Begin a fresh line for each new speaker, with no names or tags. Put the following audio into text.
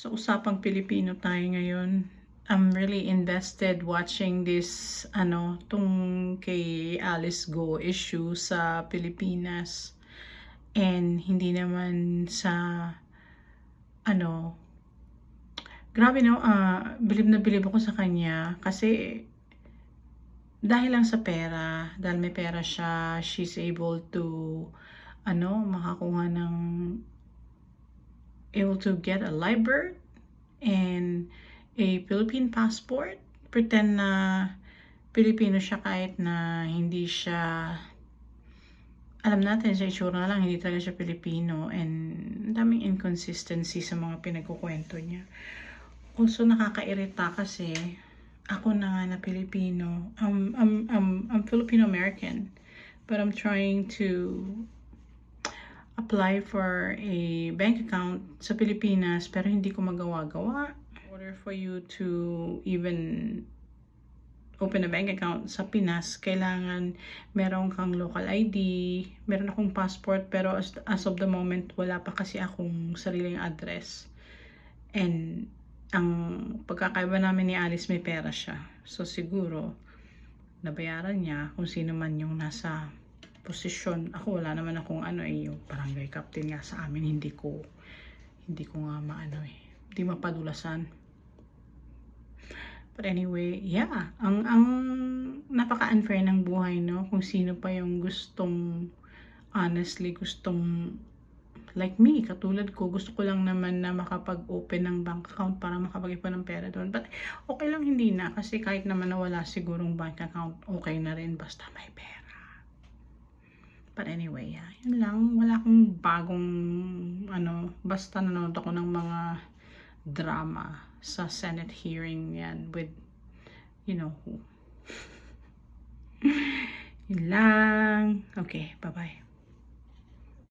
So, usapang Pilipino tayo ngayon. I'm really invested watching this, ano, tung kay Alice Go issue sa Pilipinas. And hindi naman sa, ano, grabe no, ah, bilib na bilib ako sa kanya kasi dahil lang sa pera, dahil may pera siya, she's able to, ano, makakuha ng able to get a live and a Philippine passport. Pretend na Pilipino siya kahit na hindi siya alam natin sa itsura lang, hindi talaga siya Pilipino and daming inconsistency sa mga pinagkukwento niya. Also, nakakairita kasi ako na nga na Pilipino. I'm, I'm, I'm, I'm Filipino-American but I'm trying to apply for a bank account sa Pilipinas pero hindi ko magawa-gawa. In order for you to even open a bank account sa Pinas, kailangan meron kang local ID, meron akong passport pero as, as of the moment wala pa kasi akong sariling address. And ang pagkakaiba namin ni Alice may pera siya. So siguro nabayaran niya kung sino man yung nasa posisyon. Ako wala naman akong ano eh, yung barangay captain nga sa amin, hindi ko, hindi ko nga maano eh, hindi mapadulasan. But anyway, yeah, ang, ang napaka-unfair ng buhay, no? Kung sino pa yung gustong, honestly, gustong, like me, katulad ko, gusto ko lang naman na makapag-open ng bank account para makapag-ipon ng pera doon. But okay lang hindi na, kasi kahit naman nawala sigurong bank account, okay na rin, basta may pera. But anyway, yun lang. Wala akong bagong, ano, basta nanonood ako ng mga drama sa Senate hearing yan with, you know who. yun lang. Okay, bye-bye.